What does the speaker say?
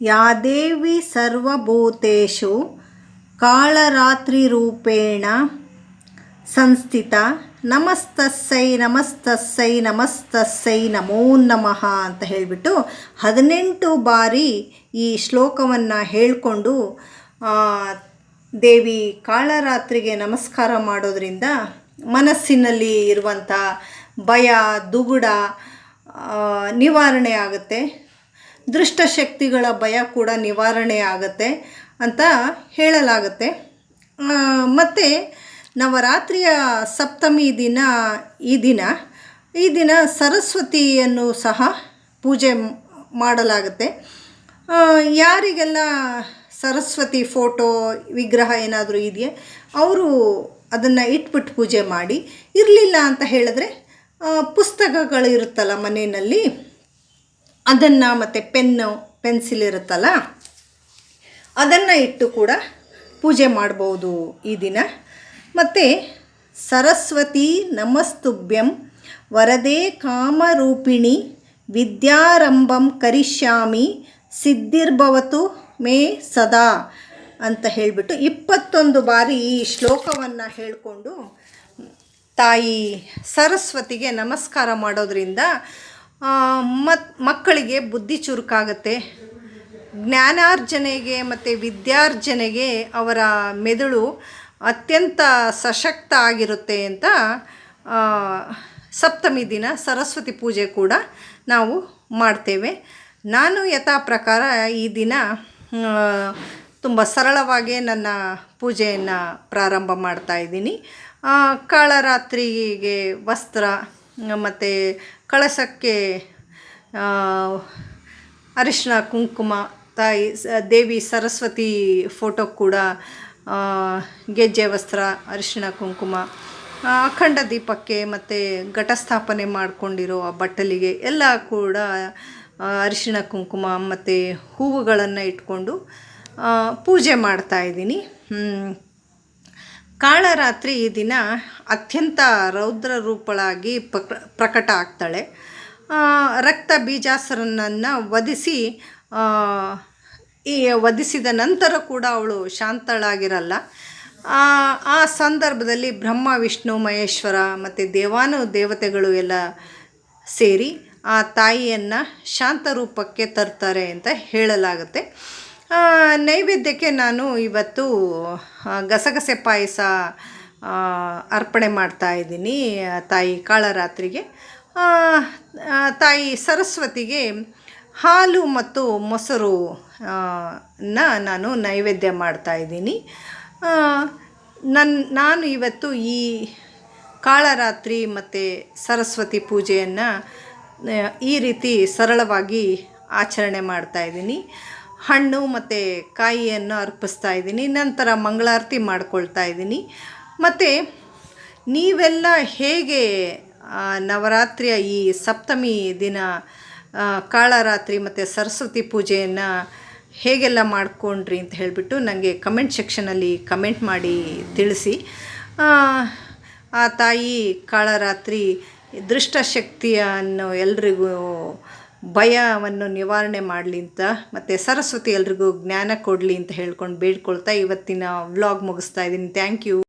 ಯಾ ದೇವಿ ಸರ್ವಭೂತೇಷು ಕಾಳರಾತ್ರಿರೂಪೇಣ ಸಂಸ್ಥಿತ. ನಮಸ್ತಸ್ಸೈ ನಮಸ್ತಸ್ಸೈ ನಮಸ್ತಸ್ಸೈ, ನಮೋ ನಮಃ ಅಂತ ಹೇಳಿಬಿಟ್ಟು ಹದಿನೆಂಟು ಬಾರಿ ಈ ಶ್ಲೋಕವನ್ನು ಹೇಳಿಕೊಂಡು ದೇವಿ ಕಾಳರಾತ್ರಿಗೆ ನಮಸ್ಕಾರ ಮಾಡೋದರಿಂದ ಮನಸ್ಸಿನಲ್ಲಿ ಇರುವಂಥ ಭಯ, ದುಗುಡ ನಿವಾರಣೆ ಆಗುತ್ತೆ. ದುಷ್ಟಶಕ್ತಿಗಳ ಭಯ ಕೂಡ ನಿವಾರಣೆ ಆಗುತ್ತೆ ಅಂತ ಹೇಳಲಾಗುತ್ತೆ. ಮತ್ತು ನವರಾತ್ರಿಯ ಸಪ್ತಮಿ ದಿನ ಈ ದಿನ ಈ ದಿನ ಸರಸ್ವತಿಯನ್ನು ಸಹ ಪೂಜೆ ಮಾಡಲಾಗುತ್ತೆ. ಯಾರಿಗೆಲ್ಲ ಸರಸ್ವತಿ ಫೋಟೋ, ವಿಗ್ರಹ ಏನಾದರೂ ಇದೆಯೇ, ಅವರು ಅದನ್ನು ಇಟ್ಬಿಟ್ಟು ಪೂಜೆ ಮಾಡಿ, ಇರಲಿಲ್ಲ ಅಂತ ಹೇಳಿದ್ರೆ ಪುಸ್ತಕಗಳು ಇರುತ್ತಲ್ಲ ಮನೆಯಲ್ಲಿ ಅದನ್ನು ಮತ್ತು ಪೆನ್ನು, ಪೆನ್ಸಿಲ್ ಇರುತ್ತಲ್ಲ, ಅದನ್ನು ಇಟ್ಟು ಕೂಡ ಪೂಜೆ ಮಾಡ್ಬೋದು ಈ ದಿನ. ಮತ್ತು ಸರಸ್ವತಿ ನಮಸ್ತುಭ್ಯಂ, ವರದೇ ಕಾಮರೂಪಿಣಿ, ವಿದ್ಯಾರಂಭಂ ಕರಿಷ್ಯಾಮಿ, ಸಿದ್ಧಿರ್ಭವತು ಮೇ ಸದಾ ಅಂತ ಹೇಳಿಬಿಟ್ಟು ಇಪ್ಪತ್ತೊಂದು ಬಾರಿ ಈ ಶ್ಲೋಕವನ್ನು ಹೇಳಿಕೊಂಡು ತಾಯಿ ಸರಸ್ವತಿಗೆ ನಮಸ್ಕಾರ ಮಾಡೋದ್ರಿಂದ ಮತ್ ಮಕ್ಕಳಿಗೆ ಬುದ್ಧಿ ಚುರುಕಾಗುತ್ತೆ. ಜ್ಞಾನಾರ್ಜನೆಗೆ ಮತ್ತು ವಿದ್ಯಾರ್ಜನೆಗೆ ಅವರ ಮೆದುಳು ಅತ್ಯಂತ ಸಶಕ್ತ ಆಗಿರುತ್ತೆ ಅಂತ ಸಪ್ತಮಿ ದಿನ ಸರಸ್ವತಿ ಪೂಜೆ ಕೂಡ ನಾವು ಮಾಡ್ತೇವೆ. ನಾನು ಯಥಾ ಪ್ರಕಾರ ಈ ದಿನ ತುಂಬ ಸರಳವಾಗಿ ನನ್ನ ಪೂಜೆಯನ್ನು ಪ್ರಾರಂಭ ಮಾಡ್ತಾ ಇದ್ದೀನಿ. ಆ, ಕಾಳರಾತ್ರಿಗೆ ವಸ್ತ್ರ ಮತ್ತು ಕಳಸಕ್ಕೆ ಅರಿಶಿನ, ಕುಂಕುಮ, ತಾಯಿ ದೇವಿ ಸರಸ್ವತಿ ಫೋಟೋ ಕೂಡ ಗೆಜ್ಜೆ ವಸ್ತ್ರ, ಅರಿಶಿನ, ಕುಂಕುಮ ಅಖಂಡ ದೀಪಕ್ಕೆ ಮತ್ತು ಘಟಸ್ಥಾಪನೆ ಮಾಡಿಕೊಂಡಿರೋ ಆ ಬಟ್ಟಲಿಗೆ ಎಲ್ಲ ಕೂಡ ಅರಿಶಿನ, ಕುಂಕುಮ ಮತ್ತು ಹೂವುಗಳನ್ನು ಇಟ್ಕೊಂಡು ಪೂಜೆ ಮಾಡ್ತಾ ಇದ್ದೀನಿ ಹ್ಮ್. ಕಾಳರಾತ್ರಿ ಈ ದಿನ ಅತ್ಯಂತ ರೌದ್ರ ರೂಪಳಾಗಿ ಪ್ರಕ, ಪ್ರಕಟ ಆಗ್ತಾಳೆ. ರಕ್ತ ಬೀಜಾಸರನನ್ನು ವಧಿಸಿ ಈ ವಧಿಸಿದ ನಂತರ ಕೂಡ ಅವಳು ಶಾಂತಳಾಗಿರಲ್ಲ. ಆ ಸಂದರ್ಭದಲ್ಲಿ ಬ್ರಹ್ಮ, ವಿಷ್ಣು, ಮಹೇಶ್ವರ ಮತ್ತು ದೇವಾನು, ದೇವತೆಗಳು ಎಲ್ಲ ಸೇರಿ ಆ ತಾಯಿಯನ್ನು ಶಾಂತ ರೂಪಕ್ಕೆ ತರ್ತಾರೆ ಅಂತ ಹೇಳಲಾಗುತ್ತೆ. ನೈವೇದ್ಯಕ್ಕೆ ನಾನು ಇವತ್ತು ಗಸಗಸೆ ಪಾಯಸ ಅರ್ಪಣೆ ಮಾಡ್ತಾ ಇದ್ದೀನಿ ತಾಯಿ ಕಾಳರಾತ್ರಿಗೆ. ತಾಯಿ ಸರಸ್ವತಿಗೆ ಹಾಲು ಮತ್ತು ಮೊಸರು ನ ನಾನು ನೈವೇದ್ಯ ಮಾಡ್ತಾ ಇದ್ದೀನಿ. ನನ್ನ ನಾನು ಇವತ್ತು ಈ ಕಾಳರಾತ್ರಿ ಮತ್ತು ಸರಸ್ವತಿ ಪೂಜೆಯನ್ನು ಈ ರೀತಿ ಸರಳವಾಗಿ ಆಚರಣೆ ಮಾಡ್ತಾ ಇದ್ದೀನಿ. ಹಣ್ಣು ಮತ್ತು ಕಾಯಿಯನ್ನು ಅರ್ಪಿಸ್ತಾ ಇದ್ದೀನಿ. ನಂತರ ಮಂಗಳಾರತಿ ಮಾಡ್ಕೊಳ್ತಾ ಇದ್ದೀನಿ. ಮತ್ತು ನೀವೆಲ್ಲ ಹೇಗೆ ನವರಾತ್ರಿಯ ಈ ಸಪ್ತಮಿ ದಿನ ಕಾಳರಾತ್ರಿ ಮತ್ತು ಸರಸ್ವತಿ ಪೂಜೆಯನ್ನು ಹೇಗೆಲ್ಲ ಮಾಡ್ಕೊಂಡ್ರಿ ಅಂತ ಹೇಳಿಬಿಟ್ಟು ನನಗೆ ಕಮೆಂಟ್ ಸೆಕ್ಷನಲ್ಲಿ ಕಮೆಂಟ್ ಮಾಡಿ ತಿಳಿಸಿ. ಆ ತಾಯಿ ಕಾಳರಾತ್ರಿ ದೃಷ್ಟಶಕ್ತಿಯನ್ನು ಎಲ್ರಿಗೂ ಭಯವನ್ನು ನಿವಾರಣೆ ಮಾಡಲಿ ಅಂತ ಮತ್ತು ಸರಸ್ವತಿ ಎಲ್ರಿಗೂ ಜ್ಞಾನ ಕೊಡಲಿ ಅಂತ ಹೇಳ್ಕೊಂಡು ಬೇಡ್ಕೊಳ್ತಾ ಇವತ್ತಿನ ವ್ಲಾಗ್ ಮುಗಿಸ್ತಾ ಇದ್ದೀನಿ. Thank you